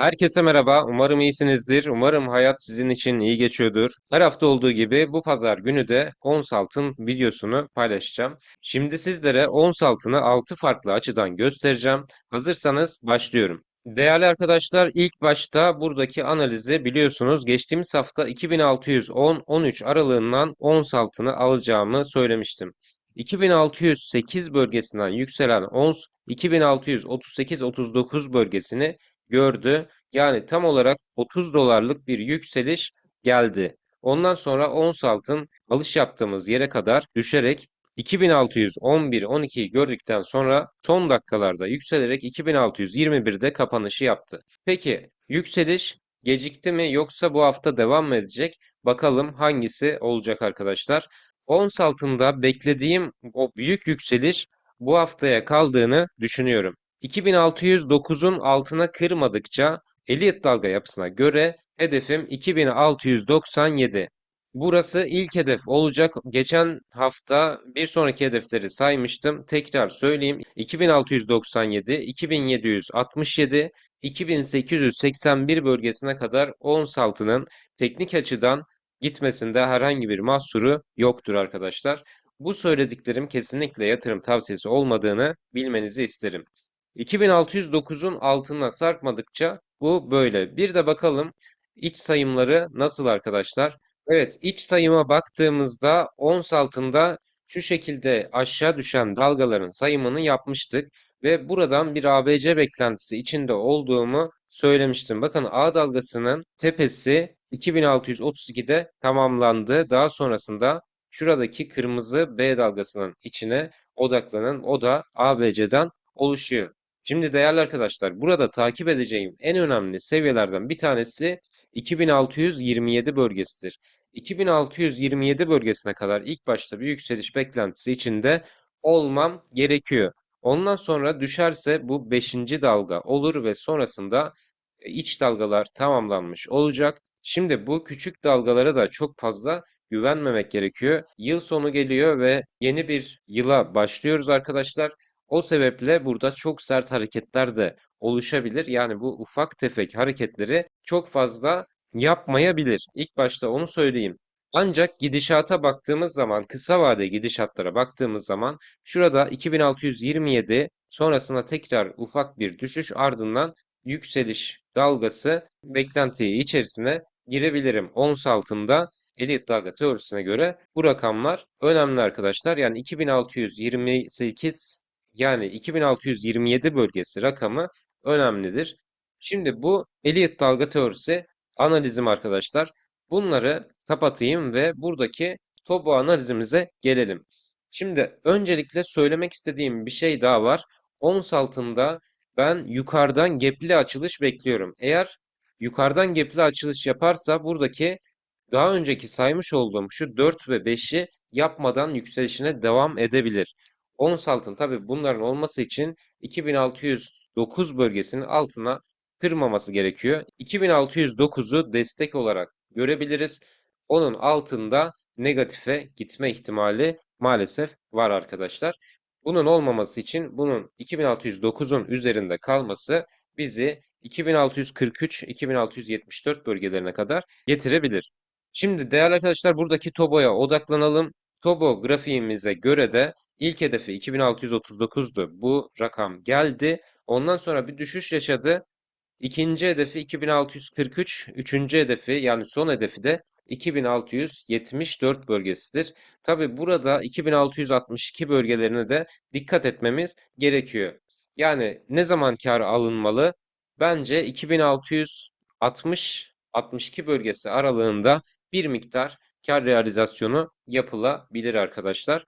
Herkese merhaba. Umarım iyisinizdir. Umarım hayat sizin için iyi geçiyordur. Her hafta olduğu gibi bu pazar günü de ons altın videosunu paylaşacağım. Şimdi sizlere ons altını 6 farklı açıdan göstereceğim. Hazırsanız başlıyorum. Değerli arkadaşlar ilk başta buradaki analizi biliyorsunuz geçtiğimiz hafta 2610-13 aralığından ons altını alacağımı söylemiştim. 2608 bölgesinden yükselen ons 2638-39 bölgesini gördü. Yani tam olarak 30 dolarlık bir yükseliş geldi. Ondan sonra ons altın alış yaptığımız yere kadar düşerek 2611-12'yi gördükten sonra son dakikalarda yükselerek 2621'de kapanışı yaptı. Peki yükseliş gecikti mi yoksa bu hafta devam mı edecek? Bakalım hangisi olacak arkadaşlar. Ons altında beklediğim o büyük yükseliş bu haftaya kaldığını düşünüyorum. 2609'un altına kırmadıkça Elliott dalga yapısına göre hedefim 2697. Burası ilk hedef olacak. Geçen hafta bir sonraki hedefleri saymıştım. Tekrar söyleyeyim. 2697, 2767, 2881 bölgesine kadar ons altının teknik açıdan gitmesinde herhangi bir mahsuru yoktur arkadaşlar. Bu söylediklerim kesinlikle yatırım tavsiyesi olmadığını bilmenizi isterim. 2609'un altına sarkmadıkça bu böyle. Bir de bakalım iç sayımları nasıl arkadaşlar? Evet iç sayıma baktığımızda ons altında şu şekilde aşağı düşen dalgaların sayımını yapmıştık ve buradan bir ABC beklentisi içinde olduğumu söylemiştim. Bakın A dalgasının tepesi 2632'de tamamlandı. Daha sonrasında şuradaki kırmızı B dalgasının içine odaklanın. O da ABC'den oluşuyor. Şimdi değerli arkadaşlar burada takip edeceğim en önemli seviyelerden bir tanesi 2627 bölgesidir. 2627 bölgesine kadar ilk başta bir yükseliş beklentisi içinde olmam gerekiyor. Ondan sonra düşerse bu 5. dalga olur ve sonrasında e, iç dalgalar tamamlanmış olacak. Şimdi bu küçük dalgalara da çok fazla güvenmemek gerekiyor. Yıl sonu geliyor ve yeni bir yıla başlıyoruz arkadaşlar. O sebeple burada çok sert hareketler de oluşabilir. Yani bu ufak tefek hareketleri çok fazla yapmayabilir. İlk başta onu söyleyeyim. Ancak gidişata baktığımız zaman, kısa vade gidişatlara baktığımız zaman şurada 2627 sonrasında tekrar ufak bir düşüş ardından yükseliş dalgası beklentiyi içerisine girebilirim. Ons altında elit dalga teorisine göre bu rakamlar önemli arkadaşlar. Yani 2628 yani 2627 bölgesi rakamı önemlidir. Şimdi bu Elliott dalga teorisi analizim arkadaşlar. Bunları kapatayım ve buradaki TOBO analizimize gelelim. Şimdi öncelikle söylemek istediğim bir şey daha var. Ons altında ben yukarıdan gepli açılış bekliyorum. Eğer yukarıdan gepli açılış yaparsa buradaki daha önceki saymış olduğum şu 4 ve 5'i yapmadan yükselişine devam edebilir. Ons altın tabi bunların olması için 2609 bölgesinin altına kırmaması gerekiyor. 2609'u destek olarak görebiliriz. Onun altında negatife gitme ihtimali maalesef var arkadaşlar. Bunun olmaması için bunun 2609'un üzerinde kalması bizi 2643-2674 bölgelerine kadar getirebilir. Şimdi değerli arkadaşlar buradaki TOBO'ya odaklanalım. TOBO grafiğimize göre de ilk hedefi 2639'du. Bu rakam geldi. Ondan sonra bir düşüş yaşadı. İkinci hedefi 2643, üçüncü hedefi yani son hedefi de 2674 bölgesidir. Tabi burada 2662 bölgelerine de dikkat etmemiz gerekiyor. Yani ne zaman kar alınmalı? Bence 2660 62 bölgesi aralığında bir miktar kar realizasyonu yapılabilir arkadaşlar.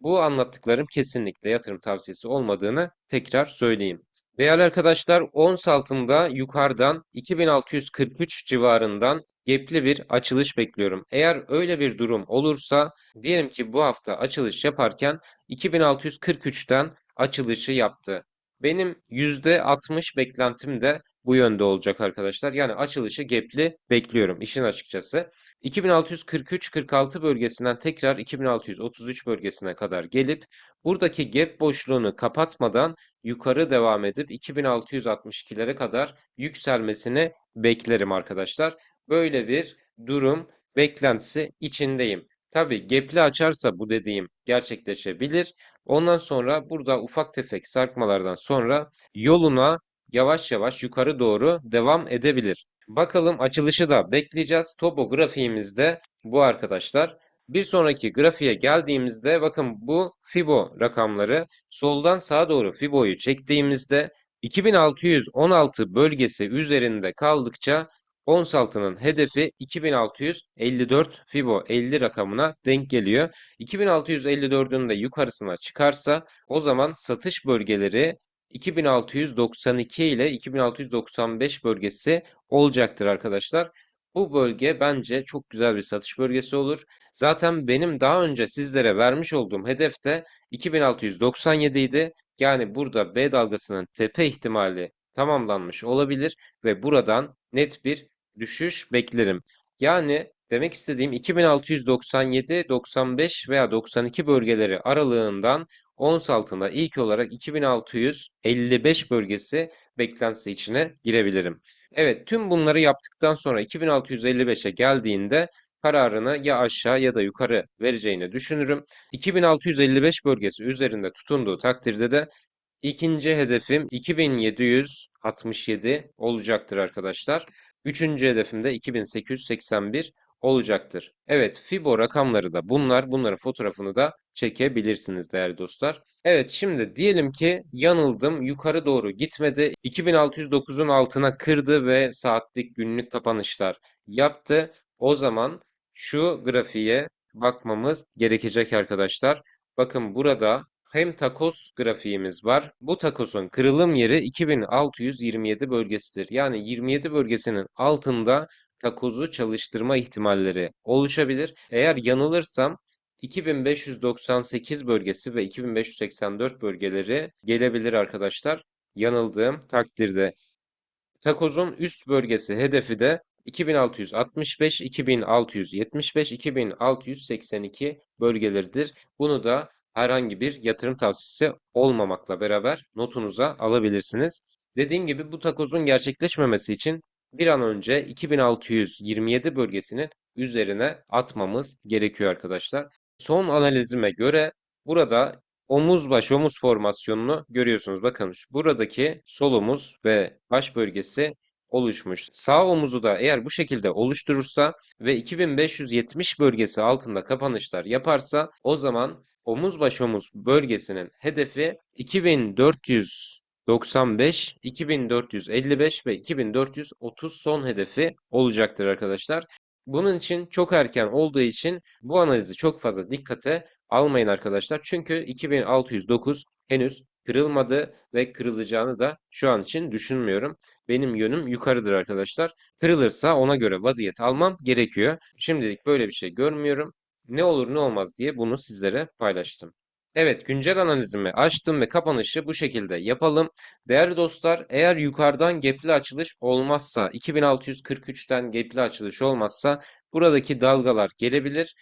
Bu anlattıklarım kesinlikle yatırım tavsiyesi olmadığını tekrar söyleyeyim. Değerli arkadaşlar ons altında yukarıdan 2643 civarından gepli bir açılış bekliyorum. Eğer öyle bir durum olursa diyelim ki bu hafta açılış yaparken 2643'ten açılışı yaptı. Benim %60 beklentim de bu yönde olacak arkadaşlar. Yani açılışı gap'li bekliyorum işin açıkçası. 2643-46 bölgesinden tekrar 2633 bölgesine kadar gelip buradaki gap boşluğunu kapatmadan yukarı devam edip 2662'lere kadar yükselmesini beklerim arkadaşlar. Böyle bir durum beklentisi içindeyim. Tabii gap'li açarsa bu dediğim gerçekleşebilir. Ondan sonra burada ufak tefek sarkmalardan sonra yoluna yavaş yavaş yukarı doğru devam edebilir. Bakalım açılışı da bekleyeceğiz. Topo grafiğimizde bu arkadaşlar. Bir sonraki grafiğe geldiğimizde bakın bu Fibo rakamları soldan sağa doğru Fibo'yu çektiğimizde 2616 bölgesi üzerinde kaldıkça ons altının hedefi 2654 Fibo 50 rakamına denk geliyor. 2654'ün de yukarısına çıkarsa o zaman satış bölgeleri 2692 ile 2695 bölgesi olacaktır arkadaşlar. Bu bölge bence çok güzel bir satış bölgesi olur. Zaten benim daha önce sizlere vermiş olduğum hedef de 2697 idi. Yani burada B dalgasının tepe ihtimali tamamlanmış olabilir ve buradan net bir düşüş beklerim. Yani demek istediğim 2697, 95 veya 92 bölgeleri aralığından ons altında ilk olarak 2655 bölgesi beklentisi içine girebilirim. Evet tüm bunları yaptıktan sonra 2655'e geldiğinde kararını ya aşağı ya da yukarı vereceğini düşünürüm. 2655 bölgesi üzerinde tutunduğu takdirde de ikinci hedefim 2767 olacaktır arkadaşlar. Üçüncü hedefim de 2881 olacaktır. Evet, Fibo rakamları da bunlar. Bunların fotoğrafını da çekebilirsiniz değerli dostlar. Evet, şimdi diyelim ki yanıldım. Yukarı doğru gitmedi. 2609'un altına kırdı ve saatlik günlük kapanışlar yaptı. O zaman şu grafiğe bakmamız gerekecek arkadaşlar. Bakın burada hem takos grafiğimiz var. Bu takosun kırılım yeri 2627 bölgesidir. Yani 27 bölgesinin altında takozu çalıştırma ihtimalleri oluşabilir. Eğer yanılırsam 2598 bölgesi ve 2584 bölgeleri gelebilir arkadaşlar. Yanıldığım takdirde. Takozun üst bölgesi hedefi de 2665, 2675, 2682 bölgeleridir. Bunu da herhangi bir yatırım tavsiyesi olmamakla beraber notunuza alabilirsiniz. Dediğim gibi bu takozun gerçekleşmemesi için bir an önce 2627 bölgesinin üzerine atmamız gerekiyor arkadaşlar. Son analizime göre burada omuz baş omuz formasyonunu görüyorsunuz. Bakın buradaki sol omuz ve baş bölgesi oluşmuş. Sağ omuzu da eğer bu şekilde oluşturursa ve 2570 bölgesi altında kapanışlar yaparsa o zaman omuz baş omuz bölgesinin hedefi 2495, 2455 ve 2430 son hedefi olacaktır arkadaşlar. Bunun için çok erken olduğu için bu analizi çok fazla dikkate almayın arkadaşlar. Çünkü 2609 henüz kırılmadı ve kırılacağını da şu an için düşünmüyorum. Benim yönüm yukarıdır arkadaşlar. Kırılırsa ona göre vaziyet almam gerekiyor. Şimdilik böyle bir şey görmüyorum. Ne olur ne olmaz diye bunu sizlere paylaştım. Evet, güncel analizimi açtım ve kapanışı bu şekilde yapalım. Değerli dostlar, eğer yukarıdan gapli açılış olmazsa, 2643'ten gapli açılış olmazsa buradaki dalgalar gelebilir.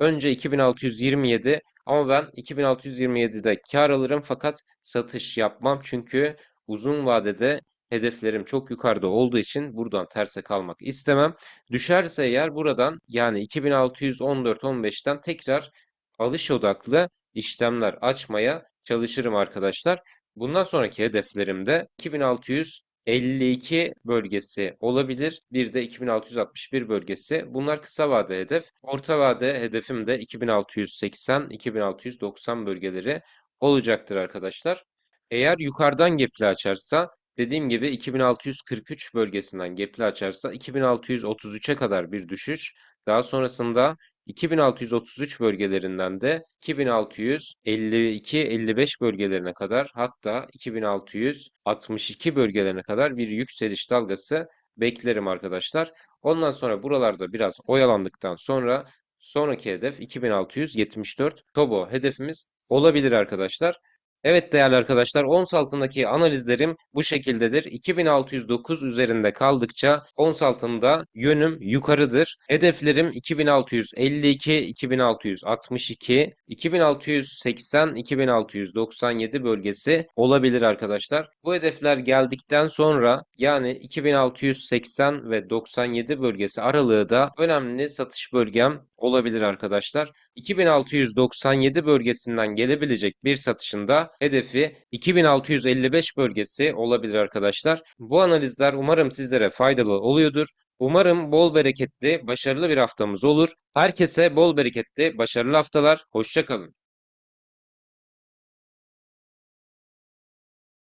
Önce 2627 ama ben 2627'de kar alırım fakat satış yapmam çünkü uzun vadede hedeflerim çok yukarıda olduğu için buradan terse kalmak istemem. Düşerse eğer buradan yani 2614-15'ten tekrar alış odaklı işlemler açmaya çalışırım arkadaşlar. Bundan sonraki hedeflerim de 2652 bölgesi olabilir. Bir de 2661 bölgesi. Bunlar kısa vade hedef. Orta vade hedefim de 2680-2690 bölgeleri olacaktır arkadaşlar. Eğer yukarıdan gepli açarsa dediğim gibi 2643 bölgesinden gepli açarsa 2633'e kadar bir düşüş. Daha sonrasında 2633 bölgelerinden de 2652-55 bölgelerine kadar hatta 2662 bölgelerine kadar bir yükseliş dalgası beklerim arkadaşlar. Ondan sonra buralarda biraz oyalandıktan sonra sonraki hedef 2674 Tobo hedefimiz olabilir arkadaşlar. Evet değerli arkadaşlar, ons altındaki analizlerim bu şekildedir. 2609 üzerinde kaldıkça ons altında yönüm yukarıdır. Hedeflerim 2652, 2662, 2680, 2697 bölgesi olabilir arkadaşlar. Bu hedefler geldikten sonra yani 2680 ve 97 bölgesi aralığı da önemli satış bölgem olabilir arkadaşlar. 2697 bölgesinden gelebilecek bir satışında hedefi 2655 bölgesi olabilir arkadaşlar. Bu analizler umarım sizlere faydalı oluyordur. Umarım bol bereketli, başarılı bir haftamız olur. Herkese bol bereketli, başarılı haftalar. Hoşça kalın.